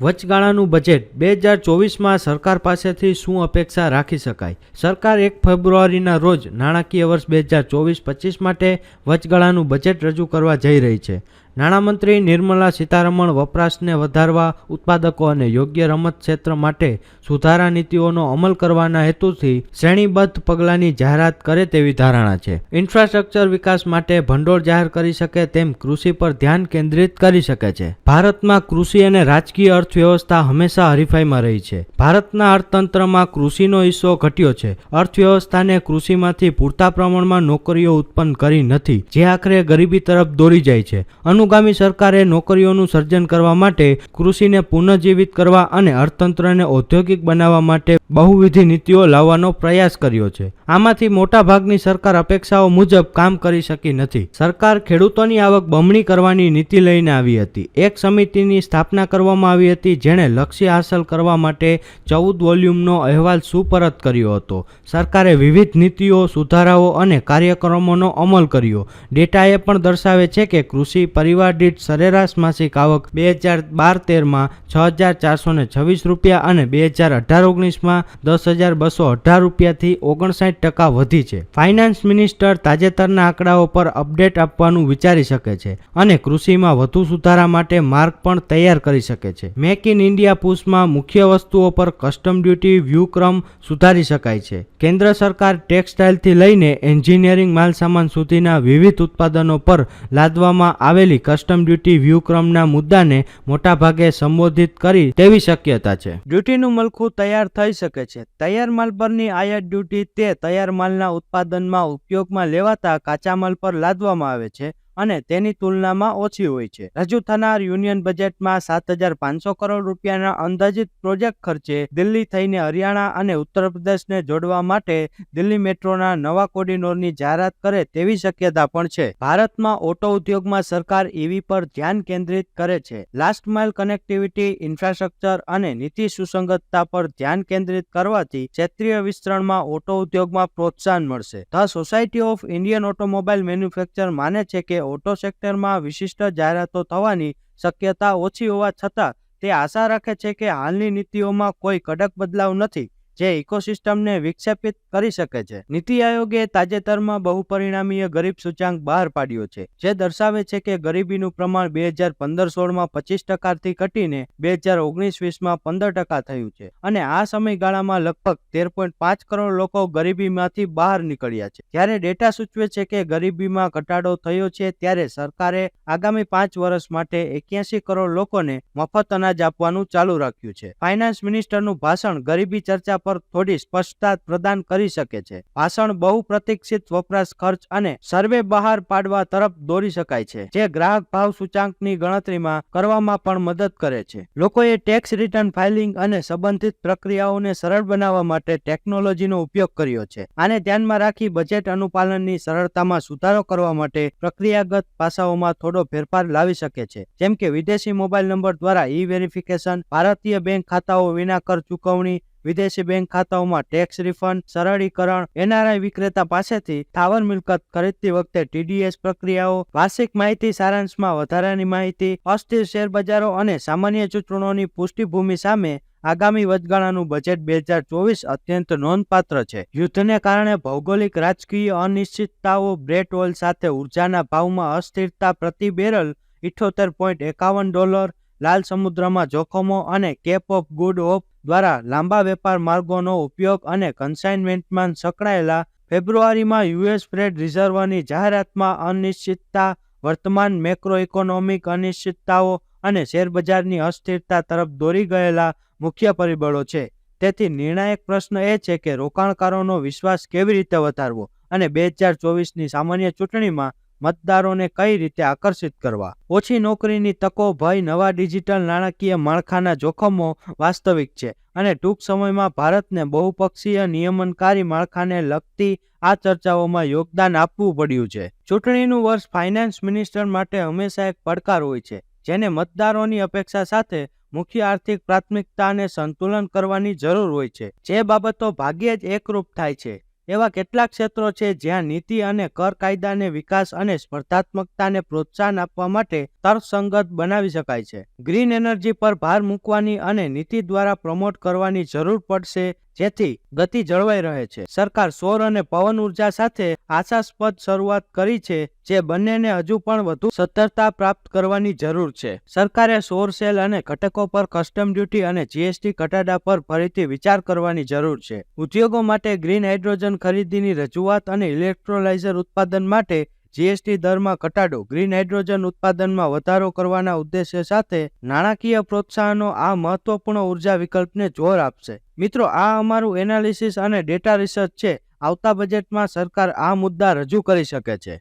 વચગાળાનું budget બે હજાર ચોવીસમાં સરકાર પાસેથી શું અપેક્ષા રાખી શકાય? સરકાર એક ફેબ્રુઆરીના રોજ નાણાકીય વર્ષ બે હજાર ચોવીસ પચીસ માટે વચગાળાનું બજેટ રજૂ કરવા જઈ રહી છે. નાણામંત્રી નિર્મલા સીતારમણ વપરાશને વધારવા, ઉત્પાદકો અને યોગ્ય રમત ક્ષેત્ર માટે સુધારા નીતિઓનો અમલ કરવાના હેતુથી શ્રેણીબદ્ધ પગલાંની જાહેરાત કરે તેવી ધારણા છે. ઇન્ફ્રાસ્ટ્રક્ચર વિકાસ માટે ભંડોળ જાહેર કરી શકે તેમ કૃષિ પર ધ્યાન કેન્દ્રિત કરી શકે છે. ભારતમાં કૃષિ અને રાજકીય અર્થવ્યવસ્થા હંમેશા હરીફાઈમાં રહી છે. ભારતના અર્થતંત્રમાં કૃષિનો હિસ્સો ઘટ્યો છે. અર્થવ્યવસ્થાને કૃષિમાંથી પૂરતા પ્રમાણમાં નોકરીઓ ઉત્પન્ન કરી નથી, જે આખરે ગરીબી તરફ દોરી જાય છે. અનુગામી સરકારે નોકરીઓનું સર્જન કરવા માટે કૃષિને પુનઃજીવિત કરવા અને અર્થતંત્રને ઔદ્યોગિક બનાવવા માટે બહુવિધિ નીતિઓ લાવવાનો પ્રયાસ કર્યો છે. આમાંથી મોટાભાગની સરકાર અપેક્ષાઓ મુજબ કામ કરી શકી નથી. સરકાર ખેડૂતોની આવક બમણી કરવાની નીતિ લઈને આવી હતી. એક સમિતિની સ્થાપના કરવામાં આવી હતી જેણે લક્ષ્ય હાંસલ કરવા માટે ચૌદ વોલ્યુમનો અહેવાલ સુપરત કર્યો હતો. સરકારે વિવિધ નીતિઓ, સુધારાઓ અને કાર્યક્રમોનો અમલ કર્યો. ડેટાએ પણ દર્શાવે છે કે કૃષિ પરિવાર દીઠ સરેરાશ માસિક આવક બે હજાર બાર તેરમાં છ હજાર ચારસો ને છવ્વીસ રૂપિયા અને બે હજાર અઢાર ઓગણીસમાં દસ હજાર બસો અઢાર રૂપિયાથી ઓગણસાઠ ટકા વધી છે. ફાઇનાન્સ મિનિસ્ટર તાજેતરના આંકડાઓ પર અપડેટ આપવાનું વિચારી શકે છે અને કૃષિમાં વધુ સુધારા માટે માર્ગ પણ તૈયાર કરી શકે છે. મેક ઇન ઇન્ડિયા પુશમાં મુખ્ય વસ્તુઓ પર કસ્ટમ ડ્યુટી વ્યૂક્રમ સુધારી શકાય છે. કેન્દ્ર સરકાર ટેક્સટાઇલથી લઈને એન્જિનિયરિંગ માલસામાન સુધીના વિવિધ ઉત્પાદનો પર લાદવામાં આવેલી કસ્ટમ ડ્યુટી વ્યૂહક્રમના મુદ્દાને મોટાભાગે સંબોધિત કરી તેવી શક્યતા છે. ડ્યુટીનું મલખું તૈયાર થઈ શકે છે. તૈયાર માલ પરની આયાત ડ્યુટી તે તૈયાર માલના ઉત્પાદનમાં ઉપયોગમાં લેવાતા કાચા માલ પર લાદવામાં આવે છે. અને તેની તુલનામાં ઓછી હોય છે. રજૂ થનાર યુનિયન બજેટમાં સાત હજાર પાંચસો કરોડ રૂપિયાના અંદાજિત પ્રોજેક્ટ ખર્ચે દિલ્હી થઈને હરિયાણા અને ઉત્તર પ્રદેશને જોડવા માટે દિલ્હી મેટ્રોના નવા કોરિડોરની જાહેરાત કરે તેવી શક્યતા પણ છે. ભારતમાં ઓટો ઉદ્યોગમાં સરકાર ઈવી પર ધ્યાન કેન્દ્રિત કરે છે. લાસ્ટ માઇલ કનેક્ટિવિટી, ઇન્ફ્રાસ્ટ્રક્ચર અને નીતિ સુસંગતતા પર ધ્યાન કેન્દ્રિત કરવાથી ક્ષેત્રીય વિસ્તરણમાં ઓટો ઉદ્યોગમાં પ્રોત્સાહન મળશે. The society of Indian automobile manufacture માને છે કે ઓટો સેક્ટરમાં વિશિષ્ટ જાહેરાતો થવાની શક્યતા ઓછી હોવા છતાં તે આશા રાખે છે કે હાલની નીતિઓમાં કોઈ કડક બદલાવ નથી. જે ઇકોસિસ્ટમને વિક્ષેપિત કરી શકે છે. નીતિ આયોગે તાજેતરમાં બહુપરિણામીય ગરીબ સૂચાંક બહાર પાડ્યો છે, જે દર્શાવે છે કે ગરીબીનું પ્રમાણ બે હજાર પંદર સોળમાં પચીસ ટકાથી ઘટીને બે હજાર ઓગણીસ વીસમાં પંદર ટકા થયું છે અને આ સમયગાળામાં લગભગ તેર પોઈન્ટ પાંચ કરોડ લોકો ગરીબીમાંથી બહાર નીકળ્યા છે. જ્યારે ડેટા સૂચવે છે કે ગરીબીમાં ઘટાડો થયો છે ત્યારે સરકારે આગામી પાંચ વર્ષ માટે એક્યાસી કરોડ લોકોને મફત અનાજ આપવાનું ચાલુ રાખ્યું છે. ફાઇનાન્સ મિનિસ્ટરનું ભાષણ ગરીબી ચર્ચા પર થોડી સ્પષ્ટતા પ્રદાન કરી શકે છે. ભાષણ બહુ પ્રતિક્ષિત વપરાશ ખર્ચ અને સર્વે બહાર પાડવા તરફ દોરી શકાય છે, જે ગ્રાહક ભાવ સૂચાંકની ગણતરીમાં કરવામાં પણ મદદ કરે છે. લોકોએ ટેક્સ રિટર્ન ફાઇલિંગ અને સંબંધિત પ્રક્રિયાઓને સરળ બનાવવા માટે ટેકનોલોજીનો ઉપયોગ કર્યો છે. આને ધ્યાનમાં રાખી બજેટ અનુપાલનની સરળતામાં સુધારો કરવા માટે પ્રક્રિયાગત પાસાઓમાં થોડો ફેરફાર લાવી શકે છે. જેમ કે વિદેશી મોબાઈલ નંબર દ્વારા ઈ વેરિફિકેશન, ભારતીય બેંક ખાતાઓ વિના કર ચૂકવણી વિદેશી બેંક ખાતાઓમાં ટેક્સ રિફંડ, સરળીકરણ, એનઆરઆઈ વિક્રેતા પાસેથી સ્થાવર મિલકત ખરીદતી વખતે ટીડીએસ પ્રક્રિયાઓ, વાર્ષિક માહિતી સારાંશમાં વધારાની માહિતી, અસ્થિર શેરબજારો અને સામાન્ય ચૂંટણીઓની પુષ્ટિભૂમિ સામે આગામી વચગાળાનું બજેટ બે હજાર ચોવીસ અત્યંત નોંધપાત્ર છે. યુદ્ધને કારણે ભૌગોલિક રાજકીય અનિશ્ચિતતાઓ બ્રેટ ઓઇલ સાથે ઉર્જાના ભાવમાં અસ્થિરતા પ્રતિ બેરલ ઇઠોતેર પોઈન્ટ એકાવન ડોલર લાલ સમુદ્રમાં જોખમો અને કેપ ઓફ ગુડ હોપ દ્વારા લાંબા વેપાર માર્ગોનો ઉપયોગ અને કન્સાઇનમેન્ટમાં સંકળાયેલા ફેબ્રુઆરીમાં યુએસ ફ્રેડ રિઝર્વની જાહેરાતમાં અનિશ્ચિતતા, વર્તમાન મેક્રો ઇકોનોમિક અનિશ્ચિતતાઓ અને શેરબજારની અસ્થિરતા તરફ દોરી ગયેલા મુખ્ય પરિબળો છે. તેથી નિર્ણાયક પ્રશ્ન એ છે કે રોકાણકારોનો વિશ્વાસ કેવી રીતે વધારવો? અને બે હજાર ચોવીસની સામાન્ય ચૂંટણીમાં મતદારોને કઈ રીતે આકર્ષિત કરવા? ઓછી નોકરીની તકો, ભય, નવા ડિજિટલ નાણાકીય માળખાના જોખમો વાસ્તવિક છે અને ટૂંક સમયમાં ભારતને બહુપક્ષીય નિયમનકારી માળખાને લગતી આ ચર્ચાઓમાં યોગદાન આપવું પડ્યું છે. ચૂંટણીનું વર્ષ ફાઇનાન્સ મિનિસ્ટર માટે હંમેશા એક પડકાર હોય છે, જેને મતદારોની અપેક્ષા સાથે મુખ્ય આર્થિક પ્રાથમિકતાને સંતુલન કરવાની જરૂર હોય છે. જે બાબતો ભાગ્યે જ એકરૂપ થાય છે. એવા કેટલાક ક્ષેત્રો છે જ્યાં નીતિ અને કર કાયદાને વિકાસ અને સ્પર્ધાત્મકતાને પ્રોત્સાહન આપવા માટે તર્કસંગત બનાવી શકાય છે. ગ્રીન એનર્જી પર ભાર મૂકવાની અને નીતિ દ્વારા પ્રમોટ કરવાની જરૂર પડશે જેથી ગતિ જળવાઈ રહે છે. સરકાર સૌર અને પવન ઊર્જા સાથે આશાસ્પદ શરૂઆત કરી છે, જે બંનેને હજુ પણ વધુ સત્તરતા પ્રાપ્ત કરવાની જરૂર છે. સરકારે સૌર સેલ અને ઘટકો પર કસ્ટમ ડ્યુટી અને જીએસટી ઘટાડા પર ફરીથી વિચાર કરવાની જરૂર છે. ઉદ્યોગો માટે ગ્રીન હાઇડ્રોજન ખરીદીની રજૂઆત અને ઇલેક્ટ્રોલાઇઝર ઉત્પાદન માટે જીએસટી દરમાં ઘટાડો, ગ્રીન હાઇડ્રોજન ઉત્પાદનમાં વધારો કરવાના ઉદ્દેશ્ય સાથે નાણાકીય પ્રોત્સાહનો આ મહત્વપૂર્ણ ઊર્જા વિકલ્પને જોર આપશે. મિત્રો, આ અમારું એનાલિસિસ અને ડેટા રિસર્ચ છે. આવતા બજેટમાં સરકાર આ મુદ્દા રજૂ કરી શકે છે.